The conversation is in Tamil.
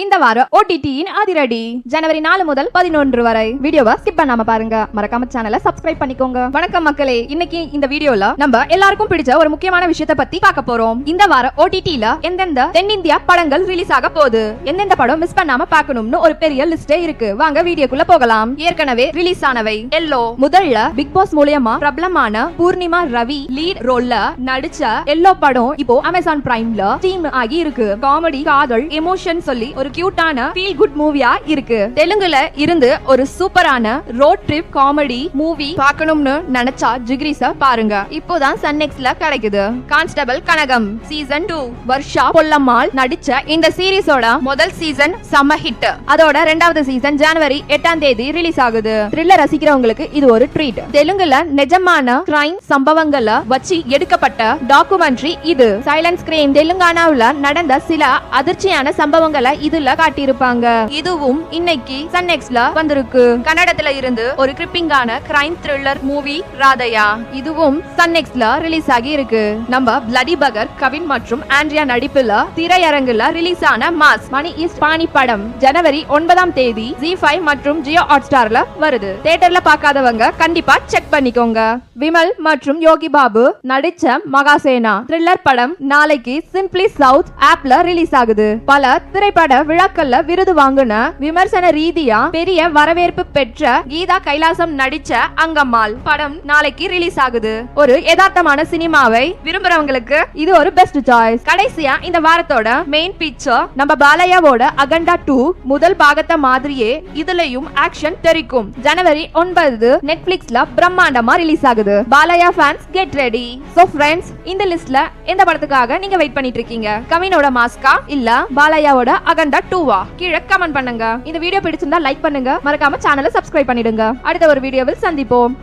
இந்த வாரம் ஓடிடியின் அதிரடி. ஜனவரி நாலு முதல் பதினொன்று வரை. வீடியோவை ஸ்கிப் பண்ணாம பாருங்க. மறக்காம சேனலை சப்ஸ்கிரைப் பண்ணிக்கோங்க. வணக்கம் மக்களே இன்னைக்கு இந்த வீடியோல நம்ம எல்லாருக்கும் பிடிச்ச ஒரு முக்கியமான விஷயத்தை பத்தி பார்க்க போறோம். இந்த வாரம் ஓடிடில எந்தெந்த தென்னிந்தியா படங்கள் ரிலீஸ் ஆக போகுது? எந்தெந்த படம் மிஸ் பண்ணாம பார்க்கணும்னு ஒரு பெரிய லிஸ்டே இருக்கு. வாங்க வீடியோக்குள்ள போகலாம். ஏற்கனவே ரிலீஸ் ஆனவை. எல்லோ. முதல்ல பிக் பாஸ் மூலியமா பிரபலமான பூர்ணிமா ரவி லீட் ரோல்ல நடிச்ச எல்லோ படம் இப்போ அமேசான் பிரைம்ல ஸ்ட்ரீம் ஆகி இருக்கு. காமெடி காதல் எமோஷன் சொல்லி ஒரு கியூட்டான ஃபீல் குட் மூவியா இருக்கு. தெலுங்குல இருந்து ஒரு சூப்பரான ரோட் ட்ரிப் காமெடி மூவி பார்க்கணும்னு நினைச்சா ஜிகிரிஸ பாருங்க. இப்போதான் சன்னெக்ஸ்ல கிடைக்குது. கான்ஸ்டபிள் கனகம் சீசன் டூ வர்ஷா பொல்லம்மாள் நடிச்ச இந்த சீரிஸோட முதல் சீசன் செம்ம ஹிட் அதோட ரெண்டாவது சீசன் ஜனவரி எட்டாம் தேதி ரிலீஸ் ஆகுது. த்ரில்லர் ரசிக்கிறவங்களுக்கு இது ஒரு ட்ரீட் தெலுங்குல நிஜமான கிரைம் சம்பவங்களை வச்சு எடுக்கப்பட்ட டாக்குமெண்ட்ரி இது. சைலன்ஸ் கிரைம் தெலுங்கானாவுல நடந்த சில அதிர்ச்சியான சம்பவங்களை இது இதுல காட்டியிருப்பாங்க. இதுவும் இன்னைக்கு சன்னெக்ஸ்ல வந்திருக்கு. கன்னடத்துல இருந்து ஒரு கிரிப்பிங்கான கிரைம் த்ரில்லர் மூவி ராதையா. இதுவும் சன்னெக்ஸ்ல ரிலீஸ் ஆகி இருக்கு நம்ம பிளடி பகர் கவின் மற்றும் ஆண்ட்ரியா நடிப்புல திரையரங்குல ரிலீஸ் ஆன மாஸ் மணி ஈஸ்ட் பாணி படம் ஜனவரி ஒன்பதாம் தேதி ஜி ஃபைவ் மற்றும் ஜியோ ஹாட் ஸ்டார்ல வருது. தியேட்டர்ல பாக்காதவங்க கண்டிப்பா செக் பண்ணிக்கோங்க. விமல் மற்றும் யோகி பாபு நடிச்ச மகாசேனா. த்ரில்லர் படம் நாளைக்கு சிம்பிளி சவுத் ஆப்ல ரிலீஸ் ஆகுது. பல திரைப்பட விழாக்கள்ல விருது வாங்குன விமர்சன ரீதியா பெரிய வரவேற்பு பெற்ற கீதா கைலாசம் நடிச்ச அங்கம்மாள் படம் நாளைக்கு ரிலீஸ் ஆகுது. ஒரு யதார்த்தமான சினிமாவை விரும்புறவங்களுக்கு இது ஒரு பெஸ்ட் சாய்ஸ் கடைசியா இந்த வாரத்தோட மெயின் பிக்சர் நம்ம பாலையாவோட அகண்டா டூ முதல் பாகத்தை மாதிரியே இதுலயும் ஆக்ஷன் தெரிக்கும். ஜனவரி ஒன்பது நெட்ஃபிளிக்ஸ்ல பிரம்மாண்டமா ரிலீஸ் ஆகுது. Balayya fans get ready so friends இந்த லிஸ்ட்ல எந்த படத்துக்காக நீங்க வெயிட் பண்ணிட்டு இருக்கீங்க? கவினோட மாஸ்கா இல்ல பாலையாவோட அகண்டா டூவா கீழே கமெண்ட் பண்ணுங்க. இந்த வீடியோ பிடிச்சிருந்தா லைக் பண்ணுங்க. மறக்காம சேனலை சப்ஸ்கிரைப் பண்ணிடுங்க. அடுத்த ஒரு வீடியோவில் சந்திப்போம்.